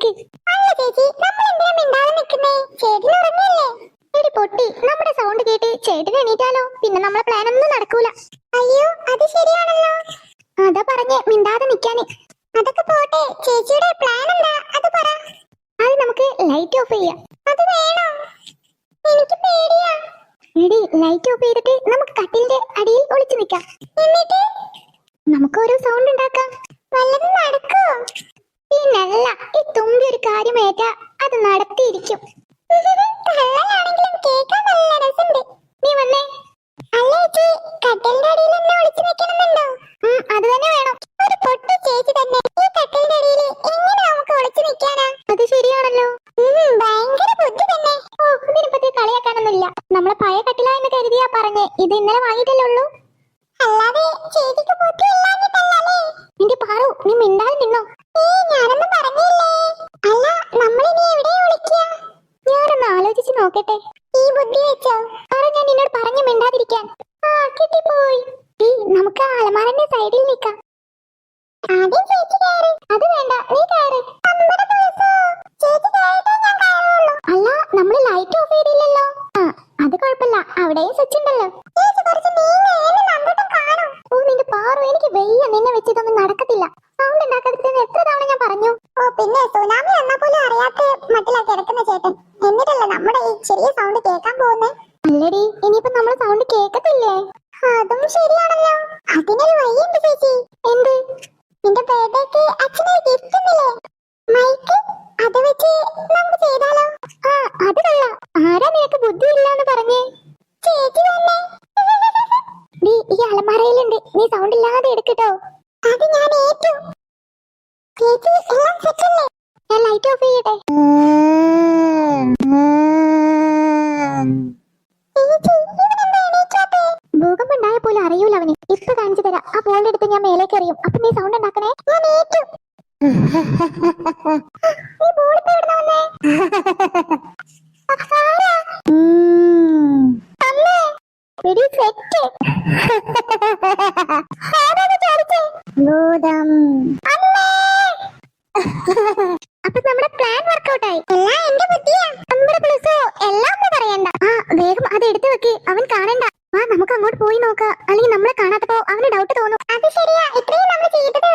നിക്ക്. അല്ല ചേച്ചി നമ്മൾ എന്തിനാ മിണ്ടാതെ നിൽക്കുന്നേ? ചേട്ടൻ ഉറങ്ങിയല്ലേ? എടി പൊട്ടി നമ്മുടെ സൗണ്ട് കേട്ട് ചേട്ടൻ എണീറ്റാലോ? പിന്നെ നമ്മളെ പ്ലാൻ ഒന്നും നടക്കൂല. അയ്യോ അത് ശരിയാണല്ലോ. അതാ പറഞ്ഞേ മിണ്ടാതെ നിക്കാന് അതൊക്കെ പോട്ടെ ചേച്ചിയുടെ പ്ലാൻ എന്താ? അത് പറ. അത് നമുക്ക് ലൈറ്റ് ഓഫ് ചെയ്യാം. അത് വേണോ? എനിക്ക് പേടിയാ. എടി ലൈറ്റ് ഓഫ് ചെയ്തിട്ട് നമുക്ക് കട്ടിലിന്റെ അടിയിൽ ഒളിച്ചു നിൽക്കാം. എന്നിട്ട്? നമുക്ക് ഓരോ സൗണ്ട് ഉണ്ടാക്കാം. വല്ലതും നടക്കോ പിന്നല്ല ഈ തുമ്പി ഒരു കാര്യമേറ്റ അത് നടത്തിയിരിക്കും. നീ വന്നേ. അല്ലേ ചേച്ചി കട്ടലിന്റെ അടിയിൽ എന്നെ ഒളിച്ചു വെക്കണമെന്നുണ്ടോ അത് തന്നെ വേണം. ഒരു പൊട്ട ചേച്ചി തന്നെ ഈ കട്ടലിന്റെ അടിയിൽ എങ്ങനെ നമുക്ക് ഒളിച്ചു നിൽക്കാനാ? അത് ശരിയാണല്ലോ. ഭയങ്കര ബുദ്ധി തന്നെ. ഓ ഇതിനെപ്പറ്റി കളിയാക്കാനൊന്നുമില്ല. നമ്മളെ പഴയ കട്ടില എന്ന് കരുതിയാ പറഞ്ഞേ. ഇത് ഇന്നലെ വാങ്ങിയിട്ടല്ലേ ഉള്ളൂ? അല്ലാതെ ചേച്ചിക്ക് ബുദ്ധി ഇല്ലാഞ്ഞിട്ടല്ലേ നിന്റെ പാറു നീ മിണ്ടാതെ നിന്നോ. നോക്കട്ടെ ഈ ബുദ്ധി വെച്ചോ. പറ ഞാൻ നിന്നോട് പറഞ്ഞു മിണ്ടാതിരിക്കാൻ. ആ കിട്ടിപ്പോയി. നമുക്ക് അലമാരന്റെ സൈഡിൽ നിൽക്കാം. ആദ്യം ചേച്ചി കയറി. അത് വേണ്ട നീ കയറി. അല്ല നമ്മൾ ലൈറ്റ് ഓഫ് ചെയ്തില്ലല്ലോ. ആ അത് കുഴപ്പമില്ല. അവിടെയും സ്വിച്ച് ഉണ്ടല്ലോ. ഓ നിന്റെ പാറു എനിക്ക് വെയ്യ. നിന്നെ വെച്ചിട്ടൊന്നും നടക്കത്തില്ല. സൗണ്ട് ഉണ്ടാക്കാതിരുന്ന് എത്ര തവണ ഞാൻ പറഞ്ഞു. ഓ പിന്നെ സുനാമി വന്നാ പോലും അറിയാത്ത മട്ടിലാ കിടക്കുന്ന ചേട്ടൻ. എന്നിട്ടല്ല നമ്മൾ ചെറിയ സൗണ്ട് കേൾക്കാൻ പോകുന്നേ. അല്ലടി ഇനിയിപ്പോ നമ്മൾ സൗണ്ട് കേൾക്കത്തില്ലേ? അതും ശരിയാണല്ലോ. അതിനൊരു വഴിയുണ്ട് ചേച്ചി. എന്ത്? നിന്റെ ബർത്ത്ഡേക്ക് അച്ഛനൊരു ഗിഫ്റ്റ് ഒന്നില്ലേ മൈക്ക്? അത് വെച്ച് നമുക്ക് ചെയ്താലോ? ആ അത് കൊള്ളാം. ആരാ നിനക്ക് ബുദ്ധിയില്ലാന്ന് പറഞ്ഞേ? ചേച്ചി തന്നെ. നീ ഈ അലമാറയിലുണ്ട് നീ സൗണ്ട് ഇല്ലാതെ എടുക്കട്ടോ അത് ഞാൻ ഏറ്റു. ചേച്ചി എല്ലാം സെറ്റല്ലേ ഞാൻ ലൈറ്റ് ഓഫ് ചെയ്യട്ടെ. ഭൂകമ്പം ഉണ്ടായ പോലെ അറിയൂല അവന്. ഇപ്പൊ കാണിച്ചു തരാം. ആ പോളിന്റെ അടുത്ത് ഞാൻ മേലേക്ക് അറിയും അപ്പൊ നീ സൗണ്ട് ഉണ്ടാക്കണേ? ഞാൻ ഏറ്റു ഭൂതം. അപ്പൊ നമ്മുടെ പ്ലാൻ വർക്കൗട്ടായി എല്ലാം എന്റെ ബുദ്ധിയാ. നമ്മുടെ പ്ലസ് എല്ലാം പറയണ്ട. ആ വേഗം അത് എടുത്തു വെക്ക്. അവൻ കാണണ്ട. വാ നമുക്ക് അങ്ങോട്ട് പോയി നോക്കാം. അല്ലെങ്കിൽ നമ്മളെ കാണാത്തപ്പോ അവന് ഡൗട്ട് തോന്നും. അത് ശരിയാ ഇത്രയും നമ്മൾ ചെയ്തത്